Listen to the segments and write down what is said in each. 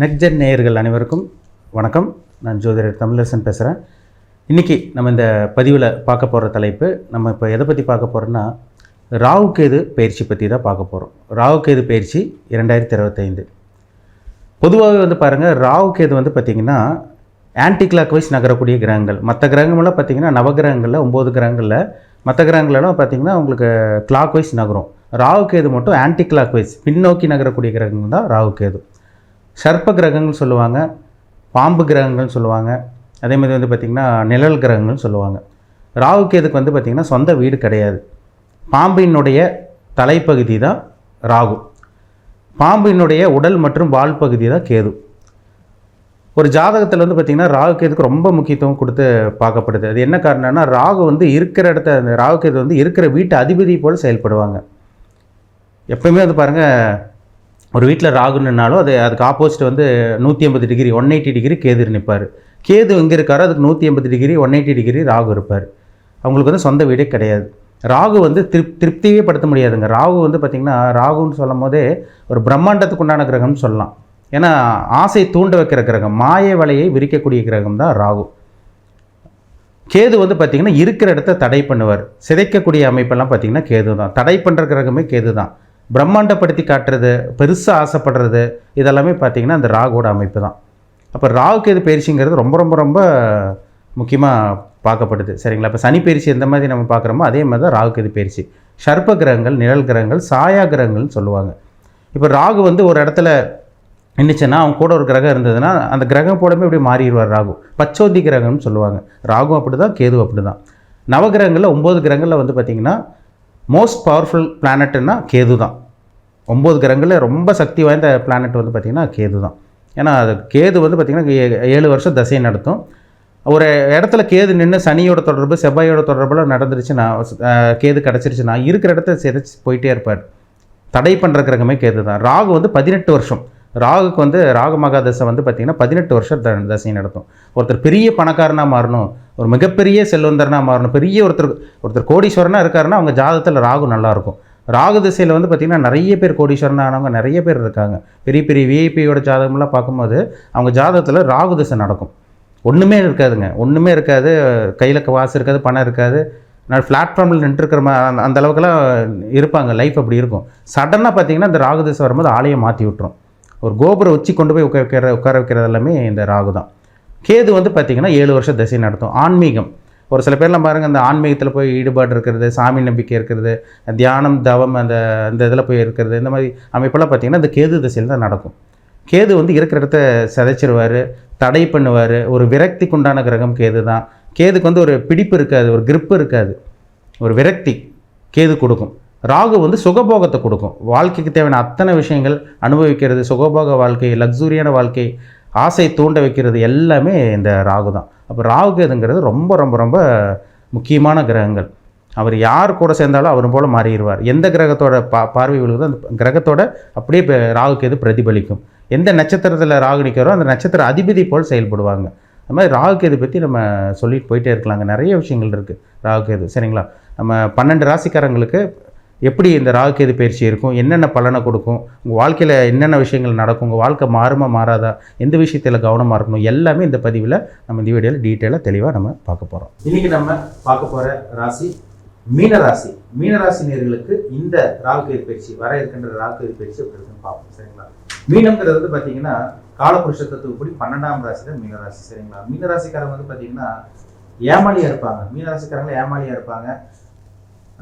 நெக்ஜென் நேயர்கள் அனைவருக்கும் வணக்கம். நான் ஜோதிடர் தமிழரசன் பேசுகிறேன் இன்றைக்கி நம்ம இந்த பதிவில் பார்க்க போகிற தலைப்பு நம்ம இப்போ எதை பற்றி பார்க்க போகிறோன்னா ராகுகேது பயிற்சி பற்றி தான் பார்க்க போகிறோம் ராகுகேது பயிற்சி இரண்டாயிரத்தி இருபத்தைந்து. பொதுவாகவே வந்து பாருங்கள் ராகுகேது வந்து பார்த்திங்கன்னா ஆன்டி கிளாக் வைஸ் நகரக்கூடிய கிரகங்கள். மற்ற கிரகங்கள்லாம் பார்த்திங்கன்னா நவகிரகங்களில் ஒம்பது கிரகங்களில் மற்ற கிரகங்களெல்லாம் பார்த்திங்கன்னா உங்களுக்கு கிளாக் வைஸ் நகரும் ராகுகேது மட்டும் ஆன்டி கிளாக் வைஸ் பின்னோக்கி நகரக்கூடிய கிரகங்கள் தான் ராகுகேது சர்ப்ப கிரகங்கள் சொல்லுவாங்க பாம்பு கிரகங்கள்னு சொல்லுவாங்க. அதே மாதிரி வந்து பார்த்திங்கன்னா நிழல் கிரகங்கள்னு சொல்லுவாங்க. ராகு கேதுக்கு வந்து பார்த்திங்கன்னா சொந்த வீடு கிடையாது. பாம்பினுடைய தலைப்பகுதி தான் ராகு. பாம்பினுடைய உடல் மற்றும் வால் பகுதி தான் கேது. ஒரு ஜாதகத்தில் வந்து பார்த்திங்கன்னா ராகு கேதுக்கு ரொம்ப முக்கியத்துவம் கொடுத்து பார்க்கப்படுது. அது என்ன காரணம்னா ராகு வந்து இருக்கிற இடத்த அந்த ராகு கேது வந்து இருக்கிற வீட்டு அதிபதி போல் செயல்படுவாங்க. எப்பயுமே வந்து பாருங்கள் ஒரு வீட்டில் ராகு நின்னாலும் அது அதுக்கு ஆப்போசிட் வந்து நூற்றி ஐம்பது degree one eighty degree Ketu நிற்பார். கேது எங்கே இருக்காரோ அதுக்கு நூற்றி ஐம்பது degree one eighty degree Rahu இருப்பார். அவங்களுக்கு வந்து சொந்த வீடே கிடையாது. ராகு வந்து திருப் திருப்தியே படுத்த முடியாதுங்க. ராகு வந்து பார்த்திங்கன்னா ராகுன்னு சொல்லும் போதே ஒரு பிரம்மாண்டத்துக்கு உண்டான கிரகம்னு சொல்லலாம். ஏன்னா ஆசை தூண்ட வைக்கிற கிரகம் மாய வலையை விரிக்கக்கூடிய கிரகம் தான் ராகு. கேது வந்து பார்த்திங்கன்னா இருக்கிற இடத்த தடை பண்ணுவார். சிதைக்கக்கூடிய அமைப்பெல்லாம் பார்த்திங்கன்னா கேது தான் தடை பண்ணுற கிரகமே கேது தான் பிரம்மாண்டப்படுத்தி காட்டுறது பெருசாக ஆசைப்படுறது இதெல்லாமே பார்த்திங்கன்னா அந்த ராகோட அமைப்பு தான். அப்போ ராகு கேது பயிற்சிங்கிறது ரொம்ப ரொம்ப ரொம்ப முக்கியமாக பார்க்கப்படுது. சரிங்களா? இப்போ சனி பயிற்சி எந்த மாதிரி நம்ம பார்க்குறோமோ அதே மாதிரி தான் ராகு எது பயிற்சி. சர்ப்ப கிரகங்கள் நிழல் கிரகங்கள் சாயா கிரகங்கள்னு சொல்லுவாங்க. இப்போ ராகு வந்து ஒரு இடத்துல நின்றுச்சுன்னா அவங்க கூட ஒரு கிரகம் இருந்ததுன்னா அந்த கிரகம் போடவே இப்படி மாறிடுவார் ராகு. பச்சோதி கிரகம்னு சொல்லுவாங்க. ராகு அப்படி தான் கேது அப்படி தான் நவகிரகங்களில் ஒம்பது கிரகங்களில் வந்து பார்த்திங்கன்னா மோஸ்ட் பவர்ஃபுல் பிளானட்டுன்னா கேது தான் ஒம்பது கிரகங்களில் ரொம்ப சக்தி வாய்ந்த பிளானட் வந்து பார்த்திங்கன்னா கேது தான் ஏன்னா அது கேது வந்து பார்த்திங்கன்னா ஏ- ஏழு வருஷம் தசையை நடத்தும். ஒரு இடத்துல கேது நின்று சனியோட தொடர்பு செவ்வாயோட தொடர்புலாம் நடந்துருச்சுன்னா கேது கிடச்சிருச்சுன்னா இருக்கிற இடத்த சிதைச்சு போயிட்டே இருப்பார். தடை பண்ணுற கிரகமே கேது தான் ராகு வந்து பதினெட்டு வருஷம். ராகுக்கு வந்து ராகு மகாதசை வந்து பார்த்திங்கன்னா பதினெட்டு வருஷம் த தசை நடத்தும் ஒருத்தர் பெரிய பணக்காரனாக மாறணும் ஒரு மிகப்பெரிய செல்வந்தரனாக மாறணும் பெரிய ஒருத்தர் ஒருத்தர் கோடீஸ்வரனாக இருக்காருன்னா அவங்க ஜாதகத்தில் ராகு நல்லாயிருக்கும் ராகு திசையில் வந்து பார்த்திங்கன்னா நிறைய பேர் கோடீஸ்வரன் ஆனவங்க நிறைய பேர் இருக்காங்க. பெரிய பெரிய விஐபியோட ஜாதகம்லாம் பார்க்கும்போது அவங்க ஜாதகத்தில் ராகு திசை நடக்கும். ஒன்றுமே இருக்காதுங்க. ஒன்றுமே இருக்காது. கையில் வாசு இருக்காது பணம் இருக்காது. நான் பிளாட்ஃபார்மில் நின்றுருக்கிற மாதிரி அந்த- அந்த அளவுக்குலாம் இருப்பாங்க. லைஃப் அப்படி இருக்கும். சடனாக பார்த்தீங்கன்னா இந்த ராகு திசை வரும்போது ஆலயம் மாற்றி விட்டுரும். ஒரு கோபுரம் உச்சி கொண்டு போய் உட்கார வைக்கிற உட்கார வைக்கிறது எல்லாமே இந்த ராகு தான். கேது வந்து பார்த்திங்கன்னா ஏழு வருஷம் திசை நடத்தும். ஆன்மீகம். ஒரு சில பேர்லாம் பாருங்கள் அந்த ஆன்மீகத்தில் போய் ஈடுபாடு இருக்கிறது சாமி நம்பிக்கை இருக்கிறது தியானம் தவம் அந்த அந்த இதில் போய் இருக்கிறது இந்த மாதிரி அமைப்பெல்லாம் பார்த்திங்கன்னா இந்த கேது திசையில் தான் நடக்கும். கேது வந்து இருக்கிற இடத்த சிதைச்சிருவார் தடை பண்ணுவார். ஒரு விரக்திக்கு உண்டான கிரகம் கேது தான். கேதுக்கு வந்து ஒரு பிடிப்பு இருக்காது ஒரு கிரிப்பு இருக்காது. ஒரு விரக்தி கேது கொடுக்கும். ராகு வந்து சுகபோகத்தை கொடுக்கும். வாழ்க்கைக்கு தேவையான அத்தனை விஷயங்கள் அனுபவிக்கிறது. சுகபோக வாழ்க்கை லக்ஸூரியான வாழ்க்கை ஆசை தூண்ட வைக்கிறது எல்லாமே இந்த ராகு தான். அப்போ ராகு கேதுங்கிறது ரொம்ப ரொம்ப ரொம்ப முக்கியமான கிரகங்கள். அவர் யார் கூட சேர்ந்தாலும் அவர் போல் மாறிடுவார். எந்த கிரகத்தோட பா பார்வை விழுகுதோ அந்த கிரகத்தோட அப்படியே ராகுக்கு ராகு கேது பிரதிபலிக்கும். எந்த நட்சத்திரத்தில் ராகு நிற்கிறோ அந்த நட்சத்திர அதிபதி போல் செயல்படுவாங்க. அது மாதிரி ராகு பற்றி நம்ம சொல்லிட்டு போயிட்டே இருக்கலாங்க. நிறைய விஷயங்கள் இருக்குது ராகு கேது சரிங்களா? நம்ம பன்னெண்டு ராசிக்காரங்களுக்கு எப்படி இந்த ராகுகேது பயிற்சி இருக்கும்? என்னென்ன பலனை கொடுக்கும்? உங்கள் வாழ்க்கையில் என்னென்ன விஷயங்கள் நடக்கும்? உங்கள் வாழ்க்கை மாறுமா மாறாதா? எந்த விஷயத்தில் கவனமாக இருக்கணும்? எல்லாமே இந்த பதிவில் நம்ம இந்த வீடியோவில் டீட்டெயிலாக தெளிவாக நம்ம பார்க்க போகிறோம் இன்றைக்கி நம்ம பார்க்க போகிற ராசி மீனராசி மீனராசி நேர்களுக்கு இந்த ராகுகேது பயிற்சி வர இருக்கின்ற ராகுகேது பயிற்சி எப்படி இருக்குன்னு பார்ப்போம் சரிங்களா? மீனம்ங்கிறது வந்து பார்த்தீங்கன்னா காலபுருஷ தத்துவப்படி பன்னெண்டாம் ராசி தான் மீனராசி சரிங்களா? மீனராசிக்காரங்க வந்து பார்த்தீங்கன்னா ஏமாளியாக இருப்பாங்க. மீனராசிக்காரங்க ஏமாளியாக இருப்பாங்க.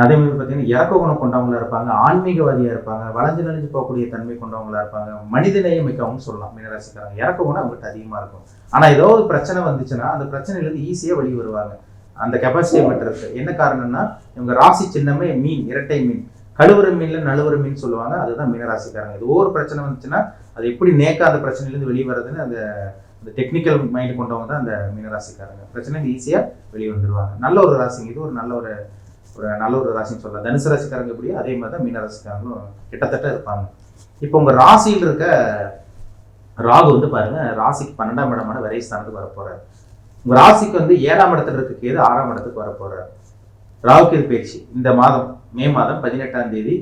அதே மாதிரி பார்த்தீங்கன்னா இறக்க குணம் கொண்டவங்களா இருப்பாங்க ஆன்மீகவாதியாக இருப்பாங்க வளைஞ்சு நெளிஞ்சு போகக்கூடிய தன்மை கொண்டவங்களா இருப்பாங்க மனிதநேயம் மிக்கவங்க சொல்லலாம் மீனராசிக்காரங்க. இறக்க குணம் அவங்ககிட்ட அதிகமாக இருக்கும். ஆனால் ஏதோ ஒரு பிரச்சனை வந்துச்சுன்னா அந்த பிரச்சனையிலேருந்து ஈஸியாக வெளியே வருவாங்க. அந்த கெப்பாசிட்டி மட்டும் இருக்கு என்ன காரணம்னா இவங்க ராசி சின்னமே மீன் இரட்டை மீன். கழுவுற மீன்ல நழுவுற மீன் சொல்லுவாங்க அதுதான் மீனராசிக்காரங்க. ஏதோ ஒரு பிரச்சனை வந்துச்சுன்னா அது எப்படி நேக்கா அந்த பிரச்சனையிலேருந்து வெளியே வர்றதுன்னு அந்த அந்த டெக்னிக்கல் மைண்ட் கொண்டவங்க தான் அந்த மீனராசிக்காரங்க. பிரச்சனை ஈஸியாக வெளியே வந்துருவாங்க. நல்ல ஒரு ராசிங்க. இது ஒரு நல்ல ஒரு ஒரு நல்ல ஒரு ராசின்னு சொல்லலாம். தனுசு ராசிக்காரங்க எப்படியோ அதே மாதிரி தான் மீனராசிக்காரங்களும் கிட்டத்தட்ட இருப்பாங்க. இப்போ உங்கள் ராசியில் இருக்க ராகு வந்து பாருங்க ராசிக்கு பன்னெண்டாம் இடமான விரைவு ஸ்தானத்துக்கு வர உங்கள் ராசிக்கு வந்து ஏழாம் இடத்துல இருக்க கேது ஆறாம் இடத்துக்கு வர ராகு கேது பயிற்சி. இந்த மாதம் மே மாதம் பதினெட்டாம் தேதி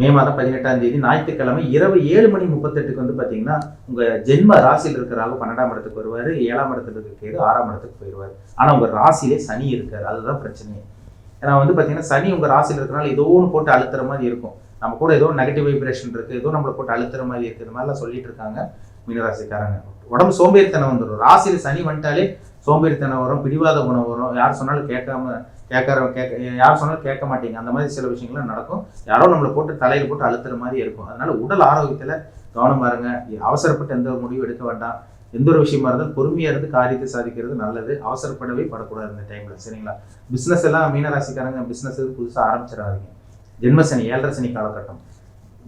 மே மாதம் பதினெட்டாம் தேதி ஞாயிற்றுக்கிழமை இரவு ஏழு மணி முப்பத்தெட்டுக்கு வந்து பார்த்தீங்கன்னா உங்கள் ஜென்ம ராசியில் இருக்கிற ராகு பன்னெண்டாம் இடத்துக்கு வருவார் ஏழாம் இடத்துல இருக்கிறது ஆறாம் இடத்துக்கு போயிடுவார் ஆனால் உங்கள் ராசியிலே சனி இருக்கார். அதுதான் பிரச்சனையே. ஏன்னா வந்து பார்த்தீங்கன்னா சனி உங்கள் ராசியில் இருக்கிறனால ஏதோ ஒன்று போட்டு அழுத்துற மாதிரி இருக்கும். நம்ம கூட ஏதோ நெகட்டிவ் வைப்ரேஷன் இருக்குது ஏதோ நம்மளை போட்டு அழுத்துற மாதிரி இருக்குது மாதிரிலாம் சொல்லிட்டு இருக்காங்க மீனராசிக்காரங்க. உடம்பு சோம்பேறித்தனம் வந்துடும். ராசியில் சனி வந்துட்டாலே சோம்பேறித்தனம் வரும் பிடிவாத குணம் வரும். யார் சொன்னாலும் கேட்காம கேட்கற கேட்க யார் சொன்னாலும் கேட்க மாட்டீங்க. அந்த மாதிரி சில விஷயங்கள்லாம் நடக்கும். யாரோ நம்மளை போட்டு தலையில் போட்டு அழுத்துற மாதிரி இருக்கும். அதனால உடல் ஆரோக்கியத்தில் கவனம் இருங்க அவசரப்பட்டு எந்த ஒரு முடிவும் எடுக்க வேண்டாம். எந்த ஒரு விஷயமா இருந்தாலும் பொறுமையாக இருந்து காரியத்தை சாதிக்கிறது நல்லது. அவசரப்படவே படக்கூடாது இந்த டைமில் சரிங்களா? பிஸ்னஸ் எல்லாம் மீனராசிக்காரங்க பிஸ்னஸ் புதுசாக ஆரம்பிச்சிடாதீங்க. ஜென்மசனி ஏழரை சனி காலகட்டம்.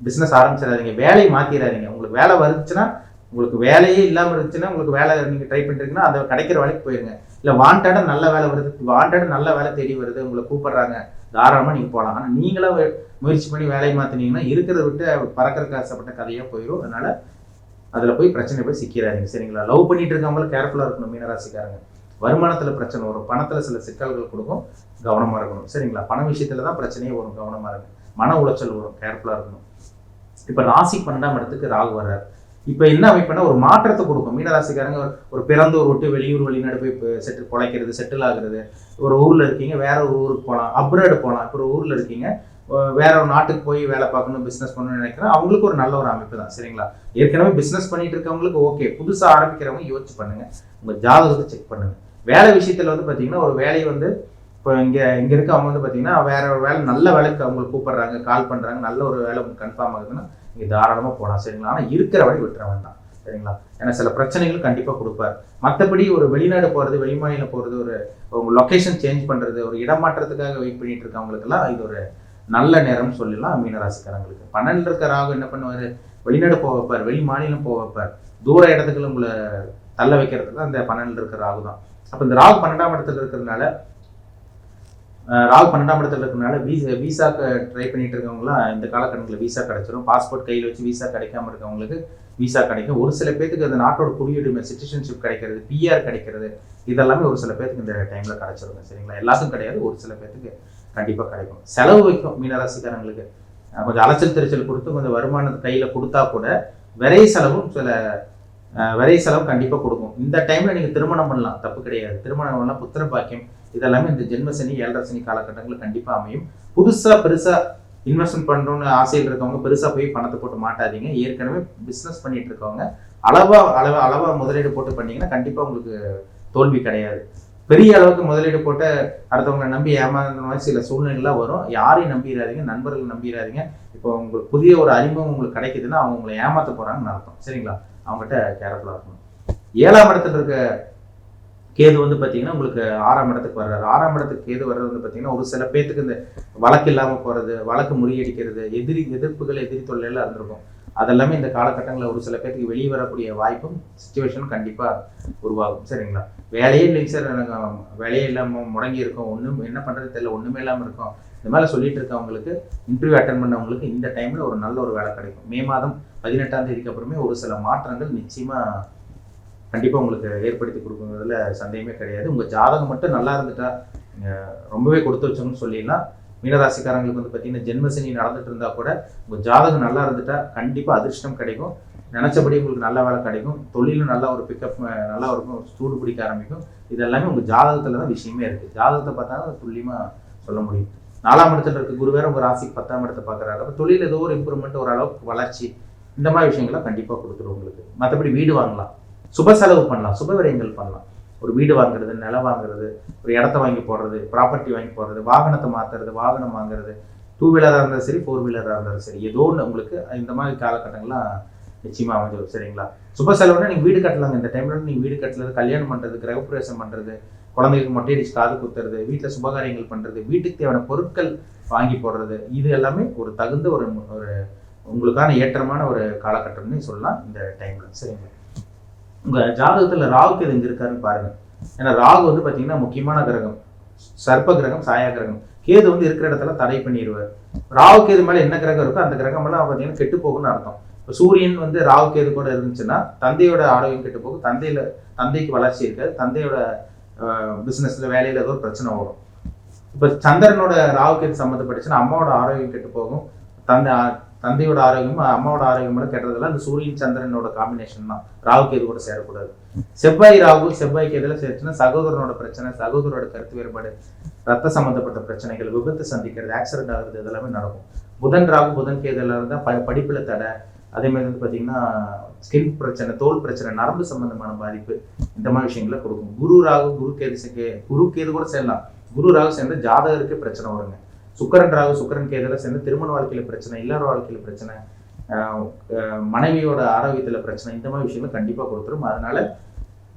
பிஸ்னஸ் ஆரம்பிச்சிடாதீங்க. வேலையை மாற்றிடாதீங்க உங்களுக்கு வேலை வந்துச்சுன்னா உங்களுக்கு வேலையே இல்லாமல் இருந்துச்சுன்னா உங்களுக்கு வேலை நீங்கள் ட்ரை பண்ணிருக்கீங்கன்னா அதை கிடைக்கிற வேலைக்கு போயிருங்க. இல்லை வாண்டடாக நல்ல வேலை வருது. வாண்டடாக நல்ல வேலை தேடி வருது. உங்களை கூப்பிடுறாங்க. தாராளமாக நீங்கள் போகலாம் ஆனால் நீங்களா முயற்சி பண்ணி வேலையை மாற்றினீங்கன்னா இருக்கிறத விட்டு பறக்கிறதுக்கு ஆசைப்பட்ட கதையாக போயிடும் அதனால அதில் போய் பிரச்சனை போய் சிக்கிறாதீங்க. சரிங்களா? லவ் பண்ணிட்டு இருக்கவங்களும் கேர்ஃபுல்லாக இருக்கணும் மீனராசிக்காரங்க. வருமானத்தில் பிரச்சனை வரும். பணத்தில் சில சிக்கல்கள் கொடுக்கும். கவனமாக இருக்கணும். சரிங்களா? பண விஷயத்தில் தான் பிரச்சனையே வரும். கவனமாக இருக்கும் மன உளைச்சல் வரும். கேர்ஃபுல்லாக இருக்கணும். இப்போ ராசி பன்னெண்டாம் இடத்துக்கு ராகு வர்றார். இப்போ என்ன அமைப்புனா ஒரு மாற்றத்தை கொடுக்கும். மீனராசிக்காரங்க ஒரு- ஒரு பிறந்தூர் விட்டு வெளியூர் வெளிநாடு போய் செட்டில் பொழைக்கிறது செட்டில் ஆகுறது. ஒரு ஊரில் இருக்கீங்க வேற ஒரு ஊருக்கு போகலாம் அப்ராடு போகலாம் இப்போ ஒரு ஊரில் இருக்கீங்க வேற ஒரு நாட்டுக்கு போய் வேலை பார்க்கணும் பிஸ்னஸ் பண்ணணும்னு நினைக்கிறேன். அவங்களுக்கு ஒரு நல்ல ஒரு அமைப்பு தான் சரிங்களா? ஏற்கனவே பிஸ்னஸ் பண்ணிட்டு இருக்கவங்களுக்கு ஓகே புதுசாக ஆரம்பிக்கிறவங்க யோசிச்சு பண்ணுங்க. உங்கள் ஜாதகத்தை செக் பண்ணுங்க. வேலை விஷயத்தில் வந்து பார்த்தீங்கன்னா ஒரு வேலையை வந்து இப்போ இங்கே இங்கே இருக்க அவங்க வந்து பார்த்தீங்கன்னா வேற ஒரு வேலை நல்ல வேலைக்கு அவங்களுக்கு கூப்பிடுறாங்க கால் பண்ணுறாங்க நல்ல ஒரு வேலை உங்களுக்கு கன்ஃபார்ம் ஆகுதுன்னா நீங்கள் தாராளமாக போகலாம் சரிங்களா? ஆனால் இருக்கிற வழி விட்டுற வேண்டாம் சரிங்களா? ஏன்னா சில பிரச்சனைகள் கண்டிப்பாக கொடுப்பார். மற்றபடி ஒரு வெளிநாடு போகிறது வெளிமாநிலம் போகிறது ஒரு உங்க லொக்கேஷன் சேஞ்ச் பண்ணுறது ஒரு இடமாற்றத்துக்காக வெயிட் பண்ணிட்டு இருக்கவங்களுக்கெல்லாம் இது ஒரு நல்ல நேரம்னு சொல்லலாம் மீனராசிக்காரங்களுக்கு. பன்னெண்டில் இருக்கிற ராகு என்ன பண்ணுவார்? வெளிநாடு போக வைப்பார் வெளி மாநிலம் போக வைப்பார். தூர இடத்துக்குள்ள உங்களை தள்ள வைக்கிறதுக்கு அந்த பன்னெண்டில் இருக்கிற ராகு தான். அப்போ இந்த ராகு பன்னெண்டாம் இடத்துல இருக்கிறதுனால ராகு பன்னெண்டாம் இடத்துல இருக்கிறதுனால வீசா வீசாக்கு ட்ரை பண்ணிட்டு இருக்கவங்களாம் இந்த காலகட்டங்களில் வீசா கிடைச்சிரும். பாஸ்போர்ட் கையில் வச்சு வீசா கிடைக்காம இருக்கவங்களுக்கு வீசா கிடைக்கும். ஒரு சில பேத்துக்கு அந்த நாட்டோட குடியுரிமை சிட்டிசன்ஷிப் கிடைக்கிறது பிஆர் கிடைக்கிறது இதெல்லாமே ஒரு சில பேத்துக்கு இந்த டைமில் கிடைச்சிருங்க சரிங்களா? எல்லாத்துக்கும் கிடையாது ஒரு சில பேத்துக்கு கண்டிப்பாக கிடைக்கும். செலவு வைக்கும் மீனராசிக்காரங்களுக்கு. கொஞ்சம் அலைச்சல் திருச்சல் கொடுத்து கொஞ்சம் வருமானத்தை கையில் கொடுத்தா கூட விரை செலவும் சில அஹ், விரை செலவு கொடுக்கும். இந்த டைமில் நீங்கள் திருமணம் பண்ணலாம் தப்பு கிடையாது. திருமணம் பண்ணலாம் புத்திர பாக்கியம் இதெல்லாமே இந்த ஜென்ம சனி ஏழரை சனி காலகட்டங்களில் கண்டிப்பாக அமையும். புதுசாக பெருசாக இன்வெஸ்ட்மெண்ட் பண்ணணும்னு ஆசையில் இருக்கவங்க பெருசாக போய் பணத்தை போட்டு மாட்டாதீங்க. ஏற்கனவே பிஸ்னஸ் பண்ணிட்டு இருக்கவங்க அளவாக அளவு அளவாக முதலீடு போட்டு பண்ணீங்கன்னா கண்டிப்பாக உங்களுக்கு தோல்வி கிடையாது. பெரிய அளவுக்கு முதலீடு போட்டு அடுத்தவங்களை நம்பி ஏமாந்த மாதிரி சில சூழ்நிலைகள்லாம் வரும். யாரையும் நம்பிடாதீங்க நண்பர்களை நம்பிடாதீங்க. இப்போ உங்களுக்கு புதிய ஒரு அறிமுகம் உங்களுக்கு கிடைக்குதுன்னா அவங்க உங்களை ஏமாற்ற போகிறாங்கன்னு அர்த்தம். சரிங்களா? அவங்ககிட்ட கேர்ஃபுல்லாக இருக்கணும். ஏழாம் இடத்துல இருக்க கேது வந்து பார்த்தீங்கன்னா உங்களுக்கு ஆறாம் இடத்துக்கு வர்றாரு. ஆறாம் இடத்துக்கு கேது வர்றது வந்து பார்த்தீங்கன்னா ஒரு சில பேத்துக்கு இந்த வழக்கு இல்லாமல் போகிறது வழக்கு முறியடிக்கிறது எதிரி எதிர்ப்புகள் எதிரி தொல்லையெல்லாம் இருந்திருக்கும். அதெல்லாமே இந்த காலகட்டங்களில் ஒரு சில பேத்துக்கு வெளியே வரக்கூடிய வாய்ப்பும் சுச்சுவேஷனும் கண்டிப்பாக உருவாகும். சரிங்களா? வேலையே இல்லைங்க சார். எனக்கு வேலையே இல்லாமல் முடங்கி இருக்கோம். ஒன்றும் என்ன பண்ணுறது தெரியல. ஒன்றுமே இல்லாமல் இருக்கும். இந்த மாதிரி சொல்லிட்டு இருக்கவங்களுக்கு இன்டர்வியூ அட்டன் பண்ணவங்களுக்கு இந்த டைமில் ஒரு நல்ல ஒரு வேலை கிடைக்கும். மே மாதம் பதினெட்டாம் தேதிக்கு அப்புறமே ஒரு சில மாற்றங்கள் நிச்சயமாக கண்டிப்பாக உங்களுக்கு ஏற்படுத்தி கொடுக்குறதுல சந்தேகமே கிடையாது. உங்கள் ஜாதகம் மட்டும் நல்லா இருந்துட்டா நீங்கள் ரொம்பவே கொடுத்து வச்சோம்னு சொல்லிடலாம். மீனராசிக்காரங்களுக்கு வந்து பார்த்தீங்கன்னா ஜென்மசனி நடந்துட்டு இருந்தால் கூட உங்கள் ஜாதகம் நல்லா இருந்துட்டா கண்டிப்பாக அதிர்ஷ்டம் கிடைக்கும். நினச்சபடி உங்களுக்கு நல்ல வேலை கிடைக்கும். தொழிலும் நல்லா ஒரு பிக்கப் நல்லா இருக்கும் சூடு பிடிக்க ஆரம்பிக்கும். இது எல்லாமே உங்கள் ஜாதகத்தில் தான் விஷயமே இருக்குது ஜாதகத்தை பார்த்தா துல்லியமாக சொல்ல முடியும். நாலாம் இடத்துல இருக்க குரு வேற உங்கள் ராசிக்கு பத்தாம் இடத்தை பார்க்குறாரு. அப்போ தொழில் ஏதோ ஒரு இம்ப்ரூவ்மெண்ட் ஓரளவுக்கு வளர்ச்சி இந்த மாதிரி விஷயங்களை கண்டிப்பாக கொடுத்துரும் உங்களுக்கு. மற்றபடி வீடு வாங்கலாம். சுப செலவு பண்ணலாம். சுப விரயங்கள் பண்ணலாம். ஒரு வீடு வாங்குறது நிலம் வாங்குறது ஒரு இடத்த வாங்கி போடுறது ப்ராப்பர்ட்டி வாங்கி போடுறது வாகனத்தை மாற்றுறது வாகனம் வாங்குறது டூ வீலராக இருந்தாலும் சரி ஃபோர் வீலராக இருந்தாலும் சரி ஏதோ ஒன்று உங்களுக்கு இந்த மாதிரி காலகட்டங்கள்லாம் நிச்சயமாக அமைஞ்சிடும் சரிங்களா? சுப செலவுனா நீங்கள் வீடு கட்டலாங்க. இந்த டைம்ல நீங்கள் வீடு கட்டுறது கல்யாணம் பண்ணுறது கிரகப்பிரவேசம் பண்ணுறது குழந்தைகளுக்கு மொட்டை அடிச்சு காது குத்துறது வீட்டில் சுபகாரியங்கள் பண்ணுறது வீட்டுக்கு தேவையான பொருட்கள் வாங்கி போடுறது இது எல்லாமே ஒரு தகுந்த ஒரு ஒரு உங்களுக்கான ஏற்றமான ஒரு காலகட்டம்னு சொல்லலாம் இந்த டைமில் சரிங்களா? உங்கள் ஜாதகத்தில் ராகுக்கு எது எங்கே இருக்காருன்னு பாருங்கள் ஏன்னா ராகு வந்து பார்த்தீங்கன்னா முக்கியமான கிரகம். சர்ப்ப கிரகம் சாயா கிரகம். கேது வந்து இருக்கிற இடத்துல தடை பண்ணிடுவார். ராகு கேது மேலே என்ன கிரகம் இருக்கோ அந்த கிரகம் எல்லாம் பார்த்தீங்கன்னா கெட்டு போகும்னு அர்த்தம். இப்போ சூரியன் வந்து ராகு கேது கூட இருந்துச்சுன்னா தந்தையோட ஆரோக்கியம் கெட்டு போகும். தந்தையில் தந்தைக்கு வளர்ச்சி இருக்காது. தந்தையோட பிஸ்னஸில் வேலையில் ஏதோ ஒரு பிரச்சனை வரும் இப்போ சந்திரனோட ராகு கேது சம்மந்தப்பட்டுச்சுன்னா அம்மாவோட ஆரோக்கியம் கெட்டு போகும். தந்தை தந்தையோட ஆரோக்கியமும் அம்மாவோட ஆரோக்கியமும் கெட்டதெல்லாம் அந்த சூரியன் சந்திரனோட காம்பினேஷன் தான். ராகு கேது கூட சேரக்கூடாது. செவ்வாய் ராகு செவ்வாய்க்கு எதில் சேர்த்துன்னா சகோதரனோட பிரச்சனை சகோதரோட கருத்து வேறுபாடு ரத்த சம்மந்தப்பட்ட பிரச்சனைகள் விபத்து சந்திக்கிறது ஆக்சிடென்ட் ஆகுறது இதெல்லாமே நடக்கும். புதன் ராகு புதன் கேதில் இருந்தால் ப படிப்பில் தடை. அதே மாதிரி வந்து பார்த்தீங்கன்னா ஸ்கின் பிரச்சனை தோல் பிரச்சனை நரம்பு சம்பந்தமான பாதிப்பு இந்த மாதிரி விஷயங்களை கொடுக்கும். குரு ராகு குரு கேது குரு கேது கூட சேரலாம். குரு ராகு சேர்ந்து ஜாதகருக்கு பிரச்சனை வருங்க. சுக்கரன் ராகு சுக்கரன் கேதெல்லாம் சேர்ந்து திருமண வாழ்க்கையில பிரச்சனை இல்லற வாழ்க்கையில பிரச்சனை மனைவியோட ஆரோக்கியத்துல பிரச்சனை இந்த மாதிரி விஷயங்கள் கண்டிப்பா கொடுத்துரும். அதனால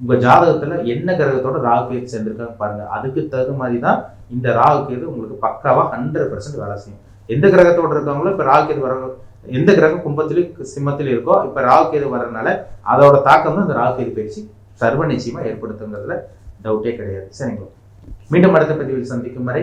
உங்க ஜாதகத்துல என்ன கிரகத்தோட ராகு கேது சேர்ந்திருக்காங்க பாருங்க. அதுக்கு தகுந்த மாதிரி தான் இந்த ராகு கேது உங்களுக்கு பக்காவா ஹண்ட்ரட் பர்சன்ட் வேலை செய்யும். எந்த கிரகத்தோட இருக்காங்களோ இப்ப ராகு கேது வர எந்த கிரகம் கும்பத்திலும் சிம்மத்திலும் இருக்கோ இப்ப ராகு கேது வர்றதுனால அதோட தாக்கம் தான் இந்த ராகு கேது பயிற்சி சர்வ நிச்சயமா ஏற்படுத்துங்கிறதுல டவுட்டே கிடையாது. சரிங்களா? மீண்டும் அடுத்த பதிவில் சந்திக்கும் வரை